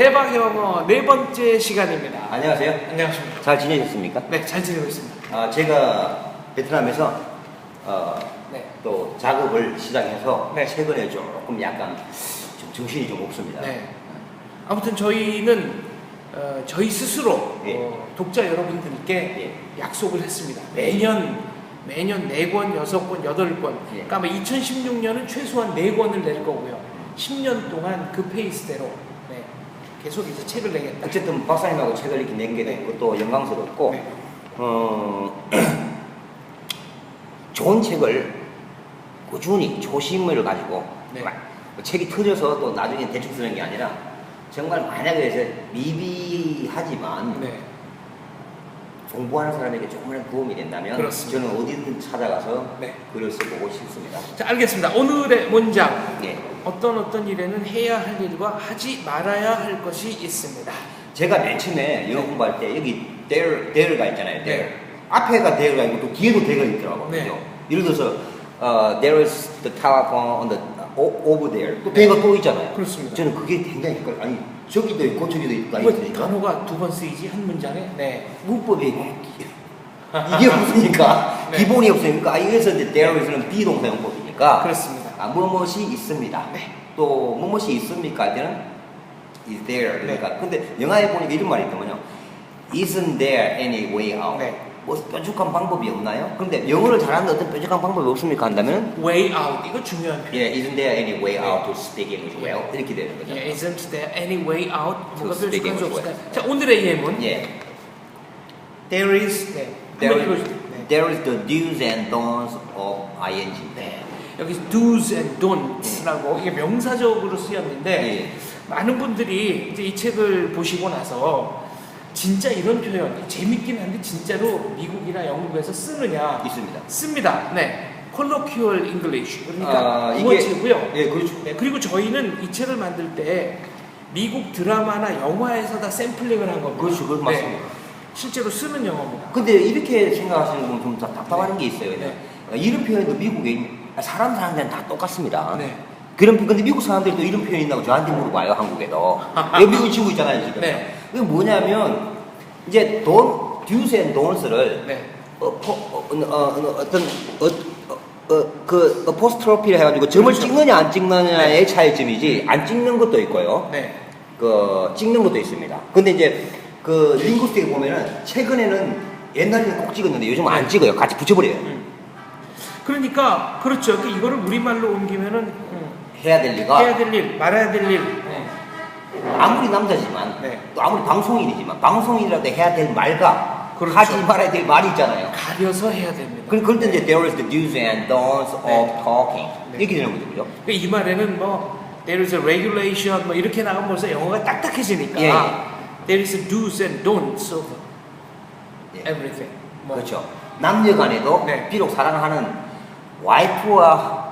대박 영어 네 번째 시간입니다. 안녕하세요. 안녕하십니까. 잘 지내셨습니까? 네, 잘 지내고 있습니다. 아, 제가 베트남에서 어, 네. 또 작업을 시작해서 네. 최근에 조금 약간 좀 정신이 좀 없습니다. 네. 아무튼 저희는 어, 저희 스스로 예. 어, 독자 여러분들께 약속을 했습니다. 매년 매년 네 권, 여섯 권, 여덟 권. 예. 그러니까 아마 2016년은 최소한 네 권을 낼 거고요. 10년 동안 그 페이스대로 네, 계속 이제 책을 내겠다. 어쨌든 박사님하고 책을 이렇게 낸게 되고 또 영광스럽고 네. 어, 좋은 책을 꾸준히 초심을 가지고 네. 막 책이 터져서 또 나중에 대충 쓰는 게 아니라 정말 만약에 이제 미비하지만 네. 공부하는 사람에게 조금이라도 도움이 된다면 그렇습니다. 저는 어디든 찾아가서 네. 글을 써보고 싶습니다. 자, 알겠습니다. 오늘의 문장. 예. 어떤 어떤 일에는 해야 할 일과 하지 말아야 할 것이 있습니다. 제가 맨 처음에 영어 공부할 때 여기 there, there가 있잖아요. there. 네. 앞에가 there가 있고 또 뒤에도 the가 있더라고요. 네. 그죠? 예를 들어서 어, there is the telephone on the over there. 또 the가 또 있잖아요. 그렇습니다. 저는 그게 굉장히 헷갈려. 아니 저기도 있고 저기도 있고 있으니까 단어가 두 번 쓰이지 한 문장에. 네. 문법이 이게 없으니까 네. 기본이 없으니까 아, 이래서 이제 there is는 비동사 용법이니까 그렇습니다. 아, 무엇이 있습니다. 네. 또 무엇이 있습니까? 할 때는 is there. 네. 그러니까 근데 영화에 보니까 이런 말이 있더만요. Isn't there any way out? 네. 뭐 뾰족한 방법이 없나요? 그런데 영어를 잘하는데 어떤 뾰족한 방법이 없습니까? 한다면 way out 이거 중요한 표현. 예, isn't there any way out to speak English well? 이렇게 되는 거죠. 예, isn't there any way out? 뭐가 To speak English 없을까요? 자, 오늘의 예문. 예. There is 네. There, is. 네. there is the do's and don'ts of ing. 네. 여기 do's and don'ts라고 이게 명사적으로 쓰였는데 예. 많은 분들이 이제 이 책을 보시고 나서 진짜 이런 표현 재밌긴 한데 진짜로 미국이나 영국에서 쓰느냐 있습니다. 씁니다. 네. colloquial English 그러니까 아, 구어체고요. 예, 그렇죠. 네, 그리고 저희는 이 책을 만들 때 미국 드라마나 영화에서 다 샘플링을 한 겁니다. 그렇죠, 그건 네, 맞습니다. 실제로 쓰는 영어입니다. 근데 이렇게 생각하시는 분은 좀 다- 답답한 게 있어요. 네. 어, 이런 표현도 미국에 있- 사람 사람들은 다 똑같습니다. 네. 그런 근데 미국 사람들도 이런 표현이 있다고 저한테 물어봐요 한국에도. 여기 미국 친구 있잖아요 지금. 네. 그게 뭐냐면 이제 돈 do's and don'ts를 네. 어, 포, 어, 어, 어, 어떤 어, 어, 어, 그 어포스트로피를 해가지고 점을 그렇죠. 찍느냐 안 찍느냐의 차이점이지 안 찍는 것도 있고요. 네. 그 찍는 것도 있습니다. 근데 이제 그 링구스틱에 보면은 최근에는 옛날에는 꼭 찍었는데 요즘 은안 찍어요. 같이 붙여버려요. 음. 그러니까 그렇죠. 그 이거를 우리말로 옮기면은 음, 해야 될 리가 해야 될 일, 말아야 될 일. 네. 아무리 남자지만 네. 또 아무리 방송인이지만 방송인이라도 해야 될 말과 그렇죠. 하지 말아야 될 말이 있잖아요. 가려서 해야 됩니다. 그 그럴 때 이제 there is the do's and don'ts 네. of talking 네. 이렇게 되는 거죠, 그죠? 그이 말에는 뭐 there is a regulation 뭐 이렇게 나가면 벌써 영어가 딱딱해지니까 예, 예. there is a do's and don'ts of 예. everything. 뭐 그렇죠. 남녀간에도 네. 비록 사랑하는 와이프와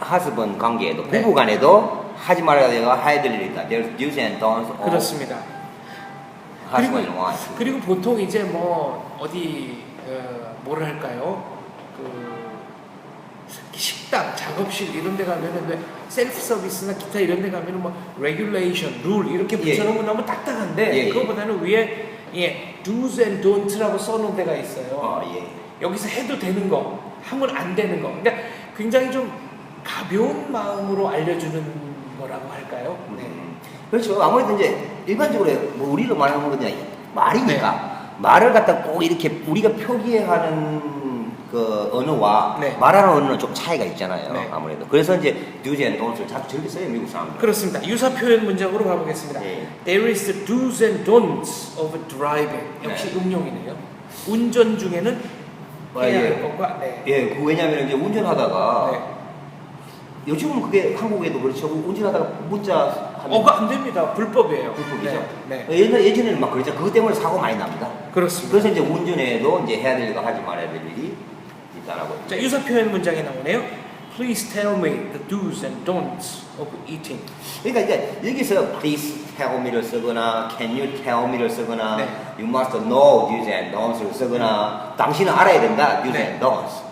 하스번 관계에도 네. 부부간에도 하지 말아야 되고 해야 될 일이 있다. There's do's and don'ts of 그렇습니다. 그리고. 그리고 보통 이제 뭐 어디 어, 뭐를 할까요? 그 식당, 작업실 이런 데 가면은 왜 셀프 서비스나 기타 이런 데 가면은 뭐 레귤레이션, 룰 이렇게 예. 붙여놓으면 너무 딱딱한데 예, 예. 그거보다는 위에 예, do's and don'ts라고 써 놓은 데가 있어요. 어, 예. 여기서 해도 되는 거, 하면 안 되는 거. 그러니까 굉장히 좀 가벼운 마음으로 알려주는 거라고 할까요? 네. 음, 그렇죠. 아무래도 이제 일반적으로 뭐 우리로 말하는 건 그냥 말이니까 말을 갖다 꼭 이렇게 우리가 표기하는 그 언어와 네. 말하는 언어는 좀 차이가 있잖아요. 네. 아무래도 그래서 이제 do's and don'ts를 자주 저렇게 써요 미국 사람들. 그렇습니다. 유사 표현 문장으로 가보겠습니다. 예. There is the do's and don'ts of driving. 역시 네. 음용이네요. 운전 중에는 아, 해야 예. 할 것과 네. 예, 그 왜냐하면 이제 운전하다가 네. 요즘은 그게 한국에도 그렇죠. 운전하다가 문자 하면 어가 안 됩니다. 불법이에요. 불법이죠. 네. 네. 예전 예전에는 막 그랬죠. 그것 때문에 사고 많이 납니다. 그렇습니다. 그래서 이제 운전에도 이제 해야 될 일과 하지 말아야 될 일이 있다라고. 자, 유사 표현 문장에 나오네요. Please tell me the do's and don'ts of eating. 그러니까 이제 여기서 please tell me를 쓰거나 can you tell me를 쓰거나 네. you must know do's and don'ts를 쓰거나 당신은 알아야 된다 do's 네. and don'ts.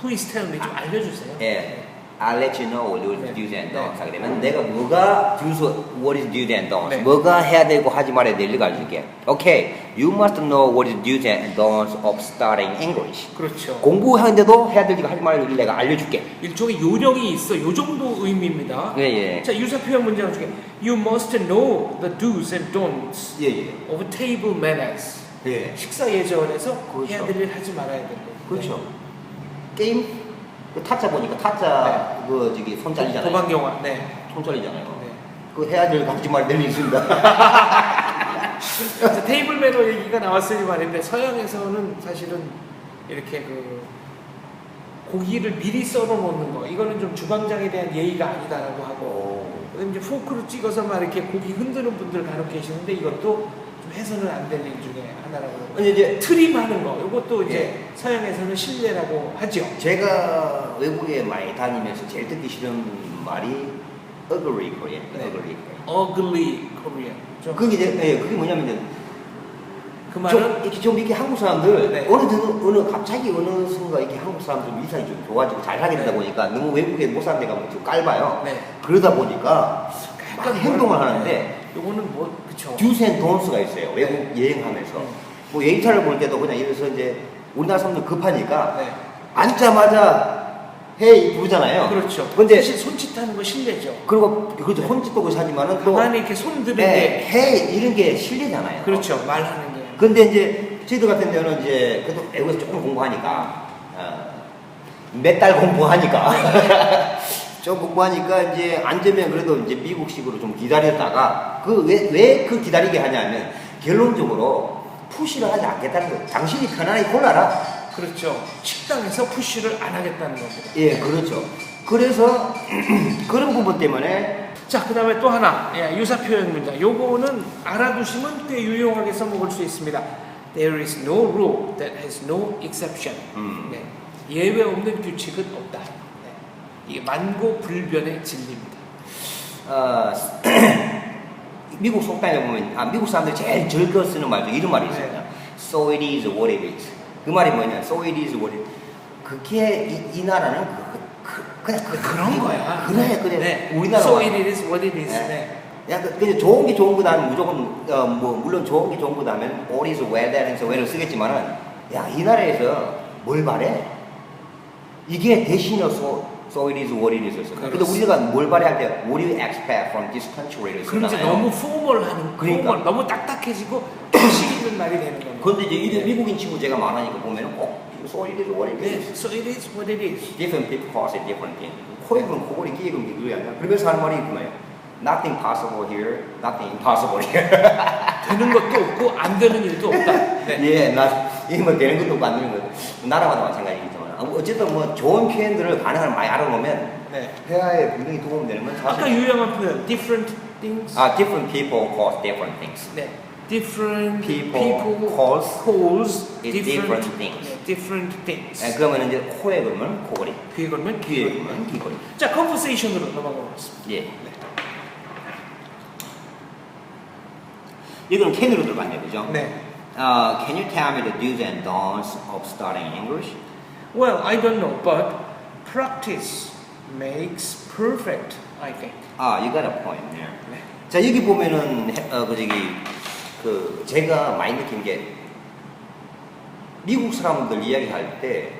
Please tell me 좀 알려주세요. 예. I'll let you know what is 네. do's and 네. don'ts 하게 되면 내가 뭐가 do's, what is do's and don'ts 네. 뭐가 해야 되고 하지 말아야 될지 가르쳐줄게 Okay, you must know what is do's and don'ts of studying English 그렇죠. 공부하는데도 해야 될지 하지 말아야 될지 내가 알려줄게 일종의 요령이 있어. 요 정도 의미입니다. 예, 예. 자, 유사 표현 문장 중에 You must know the do's and don'ts 예, 예. of table manners. 예. 식사 예절에서 그렇죠. 해야 될 일 하지 말아야 될 일. 그렇죠. 게임 그 타짜 보니까 타짜 그 저기 손 네. 잘리잖아요. 도박 영화. 네. 손 잘리잖아요. 네. 그 해야 될될 일이 있습니다. 그래서 테이블 매너 얘기가 나왔으니 말인데 서양에서는 사실은 이렇게 그 고기를 미리 썰어 놓는 거 이거는 좀 주방장에 대한 예의가 아니다라고 하고 그다음에 이제 포크로 찍어서 막 이렇게 고기 흔드는 분들 간혹 계시는데 이것도 좀 해서는 안될일 중에 하나라고. 아니 이제 트림하는 거 이것도 이제 예. 서양에서는 신뢰라고 하죠. 제가 외국에 많이 다니면서 제일 듣기 싫은 말이 ugly Korean, 네. ugly Korean. Ugly Korean. 좀 그게 이제 예, 그게 뭐냐면 그좀 말은 이렇게 좀 이렇게 한국 사람들 네. 어느 드- 어느 갑자기 어느 순간 이렇게 한국 사람들 위상이 좀 좋아지고 잘 하게 되다 네. 보니까 너무 외국에 못 사는 데가 좀 깔봐요. 네. 그러다 보니까 막 약간 행동을 뭐랄까, 하는데 네. 요거는 뭐 그쵸. 듀스 앤 돈스가 있어요. 외국 네. 여행하면서. 네. 뭐 예의차를 볼 때도 그냥 이래서 이제 우리나라 사람들 급하니까 네. 앉자마자 헤이 부르잖아요. 그렇죠. 근데 사실 손짓하는 거 실례죠. 그리고 그렇죠. 손짓도 하지만은 또 가만히 이렇게 손 드는 네, 게 헤이 이런 게 실례잖아요. 그렇죠. 말하는 게. 근데 이제 저희들 같은 경우는 이제 그래도 외국에서 조금 공부하니까 어, 몇달 공부하니까 좀 공부하니까 이제 앉으면 그래도 이제 미국식으로 좀 기다렸다가 그 왜 왜 그 기다리게 하냐면 결론적으로 푸시를 하지 않겠다는 거. 당신이 편안하게 골라라. 그렇죠. 식당에서 푸시를 안 하겠다는 겁니다. 예, 그렇죠. 그래서 그런 부분 때문에 자, 그 다음에 또 하나. 예, 유사 표현 문장. 요거는 알아두시면 꽤 유용하게 써먹을 수 있습니다. There is no rule that has no exception. 음. 네. 예외 없는 규칙은 없다. 네. 이게 만고불변의 진리입니다. 어, 미국 속담에 보면 아 미국 사람들이 제일 즐겨 쓰는 말도 이런 말이 있습니다. 네. So it is what it is. 그 말이 뭐냐? So it is what it is. 그게 이, 이 나라는 그, 그, 그냥 그, 그런 거야. 그래 그래. 네. 우리나라 So it is what it is. 네. 네. 야, 그, 그냥 좋은 게 좋은 거다면 무조건 어, 뭐 물론 좋은 게 좋은 거다면 all is well so well을 쓰겠지만은 야이 나라에서 뭘 바래? 이게 대신해서 so it is what it is. 근데. 우리가 뭘 바래할 때 what do you expect from this country를 그럼 이제. 너무 포멀하는 그러니까. 포멀, 너무 딱딱해지고 있는 말이 되는 겁니다. 그런데 이제 이 네. 미국인 친구 제가 많으니까 보면은 꼭 so it is what it 네. is. So it is what it is. Different people call it different thing. 코입은 코골이 그게 아니야. 그러면서 하는 말이 그거예요. Nothing possible here, nothing impossible here. 되는 것도 없고 안 되는 일도 없다. 네. 예, 나, 이게 뭐 되는 것도 되는 것도. 나라마다 마찬가지겠지만. 어쨌든 뭐 좋은 표현들을 가능한 많이 알아놓으면 네. 회화에 분명히 도움이 되는 건 사실. 아까 유용한 표현 different things. 아, different people cause different things. 네. different People people, cause cause is different things. 네, different things. 예, 그러면 이제 코에 걸면 코골이, 귀에 걸면 귀에 걸면 귀걸이. 자, conversation으로 넘어가 보겠습니다. 예. 이거는 캔으로 들어갔네요, 그죠? 네. Uh, can you tell me the do's and don'ts of studying English? Well, I don't know, but practice makes perfect, I think. 아, you got a point there. 네. 자 여기 보면은 해- 어, 그 저기 그 제가 많이 느낀 게 미국 사람들 이야기할 때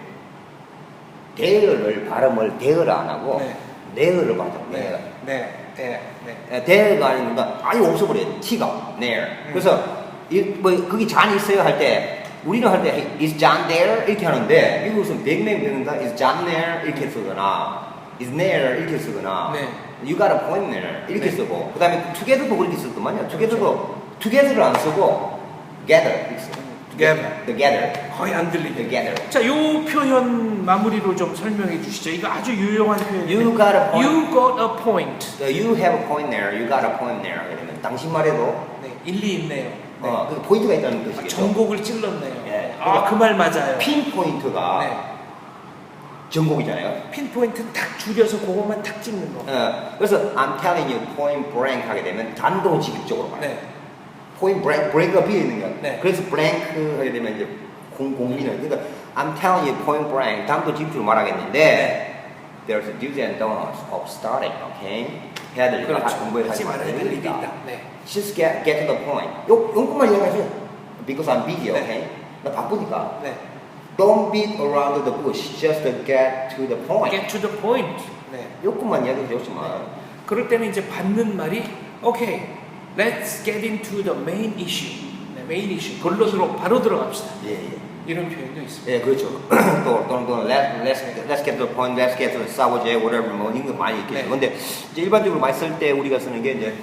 대어를 발음을 대어를 안 하고 네. 네어를 받아. 네. 네. 네. 네. 에, 대어가 아니니까 아예 없어버려요. There. 음. 그래서 이, 뭐 거기 잔 있어요 할 때 우리는 할 때 is John there 이렇게 하는데 미국은 100명 되는다 is John there 이렇게 쓰거나 is there 이렇게 쓰거나 네. you got a point there 이렇게 네. 쓰고 그 다음에 together도 그렇게 쓰더만요 together도 together를 안 쓰고 gather 이렇게 써요 Together. together 거의 안 들리게. together 자, 요 표현 마무리로 좀 설명해 주시죠. 이거 아주 유용한 표현이에요. you got a point You got a point. So you have a point there you got a point there 되면 당신 말에도 네, 일리 있네요. 네. 어, 그 포인트가 있다는 아, 뜻이겠죠 전곡을 찔렀네요. 예. 아, 그 말 맞아요. 핀 포인트가 네. 전곡이잖아요. 핀 포인트는 딱 줄여서 그것만 탁 찍는 거. 어, 그래서 I'm telling you point blank 하게 되면 단도직입적으로 말해요. 네. point blank, blank가 비어 있는 거야. 네. 그래서 blank 하게 되면 이제 공, 공민은 그러니까 I'm telling you point blank 단도직입적으로 말하겠는데 there's a do's and don'ts of starting. Okay. 해야 될 거, 그렇죠. 공부해야 하지 말아야 될 일이 있다. 네. Just get get to the point. 요 요것만 이해하세요. Because I'm busy. 네. Okay. 나 바쁘니까. 네. Don't beat around the bush. Just get to the point. Get to the point. 네. 요것만 이야기해 주시면. 그럴 때는 이제 받는 말이 오케이, let's get into the main issue. 네, main issue. 본론으로 바로 들어갑시다. 예, 예. 이런 표현도 있습니다. 예, 그렇죠. 또 또는 또는 let's let's let's get to the point, let's get to the subject, whatever 뭐 이런 거 많이 있겠죠. 네. 근데 이제 일반적으로 많이 쓸 때 우리가 쓰는 게 이제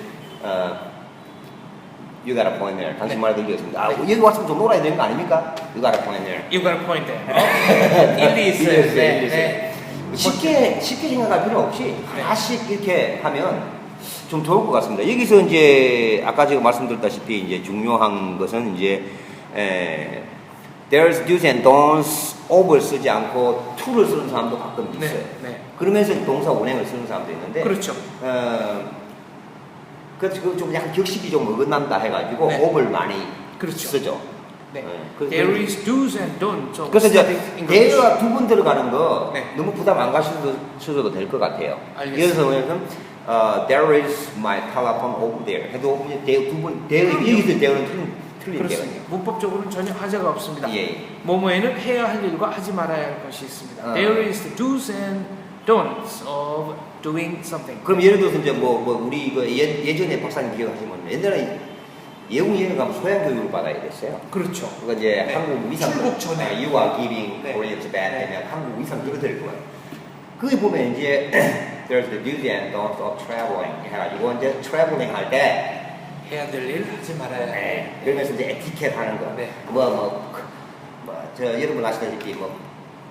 어, you got a point there. 당신 네. 말에 들리겠습니다. 아, 여기 왔으면 좀 놀아야 되는 거 아닙니까? You got a point there. You got a point there. 일리 있어요. 일리 있어요, 네. 네. 쉽게 쉽게 생각할 필요 없이 네. 하나씩 이렇게 하면 좀 좋을 것 같습니다. 여기서 이제 아까 제가 말씀드렸다시피 이제 중요한 것은 이제 에, there's do's and don'ts of을 쓰지 않고 to를 쓰는 사람도 가끔 있어요. 네, 네. 그러면서 동사 운행을 쓰는 사람도 있는데 그렇죠. 어, 그래서 그좀 약간 격식이 좀 어긋난다 해가지고 네. of를 많이 그렇죠. 쓰죠. 네. 네. 그래서 There is do's and don'ts. of 그래서 이제 studying English. 대가 두번 들어가는 거 네. 너무 부담 안 가셔도 될 것 같아요. 알겠습니다. 예를 들어서 어, there is my telephone over there 해도 대두번 대 그럼요. 여기서 대어는 틀린 틀린 그렇습니다. 문법적으로는 전혀 하자가 없습니다. 게. 예. 뭐뭐에는 해야 할 일과 하지 말아야 할 것이 있습니다. 어. There is the do's and don'ts of doing something. 그럼 예를 들어서 이제 뭐, 뭐 우리 그 예, 예전에 박사님 기억하시면 옛날에 여행 가면 소양 교육을 받아야 됐어요. 그렇죠. 그러니까 이제 네. 한국 위상 출국 전에. 아, you are giving 네. Korean to bad 네. 되면 한국 위상 들어드릴 거예요. 거기 보면 이제 there's the do's and don'ts of traveling 해가지고 이제 traveling 할 때 해야 될 일, 하지 말아야 할 일. 네. 그러면서 이제 에티켓 하는 거. 네. 뭐, 뭐, 뭐, 저, 여러분 아시다시피, 뭐,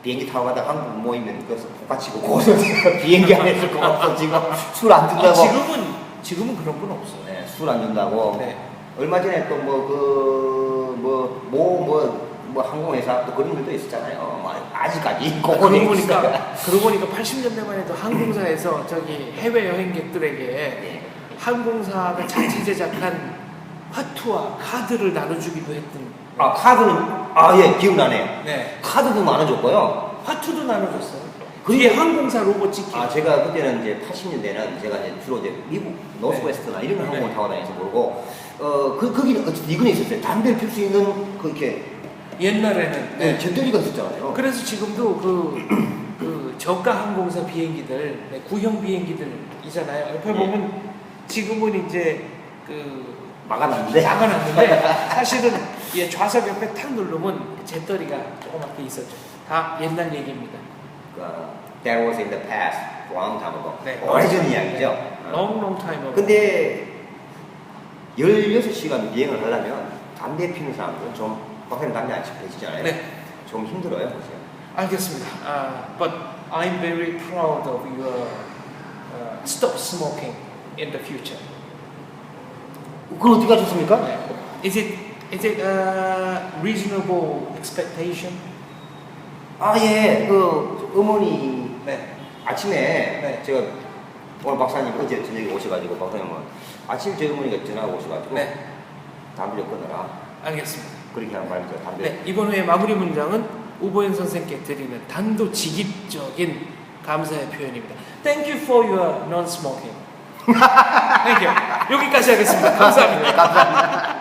비행기 타고 가다 한국 모이면 그것을 북받치고 고소 비행기 안에서 그거 없어지고 술안 아, 준다고. 지금은 지금은 그런 건 없어요. 네, 술 안 준다고. 네. 얼마 전에 또 뭐, 그, 뭐, 뭐, 뭐, 뭐 항공회사 또 그런 일도 있었잖아요. 뭐 아직까지. 아, 그러고 보니까 그러고 보니까 80년대만 해도 항공사에서 저기 해외 여행객들에게 네. 항공사가 자체 제작한 화투와 카드를 나눠주기도 했던. 아, 카드는, 아, 예, 기억나네요. 네. 카드도 나눠줬고요. 화투도 나눠줬어요. 그게 항공사 로고 찍히. 아 제가 그때는 이제 80년대는 제가 이제 주로 이제 미국 노스웨스트나 이런 항공을 네. 타고 다녀서 모르고 어 그 거기는 어쨌든 이거는 있었어요. 담배를 필 수 있는 그 이렇게 옛날에는. 네. 전대리가 있었잖아요. 그래서 지금도 그, 그 저가 항공사 비행기들, 네, 구형 비행기들이잖아요. 옆에 예. 보면 지금은 이제 그 막아놨는데 막아놨는데 사실은 예, 좌석 옆에 탁 누르면 그 재떨이가 조그맣게 있었죠. 다 옛날 얘기입니다. 그, that was in the past, long time ago. 네. 오래전 이야기죠. 어. Long, long time ago. 근데 16시간 비행을 하려면 담배 피는 사람들은 좀 밖에는 담배 안 피우시잖아요. 네, 좀 힘들어요, 보세요. 알겠습니다. 아, but I'm very proud of your uh, stop smoking in the future. 그걸 어떻게 하셨습니까? 네. Is it is it a reasonable expectation? 아, 예. 그 어머니 네. 아침에 네. 제가 오늘 박사님 어제 저녁에 오셔가지고 박사님은 아침 저희 어머니가 전화가 오셔가지고 네, 담배 좀 끊어라 알겠습니다. 그렇게 하는 말이죠 담배 네, 이번 회의 마무리 문장은 우보현 선생께 드리는 단도직입적인 감사의 표현입니다. Thank you for your non-smoking. Thank you. 여기까지 하겠습니다. 감사합니다. 감사합니다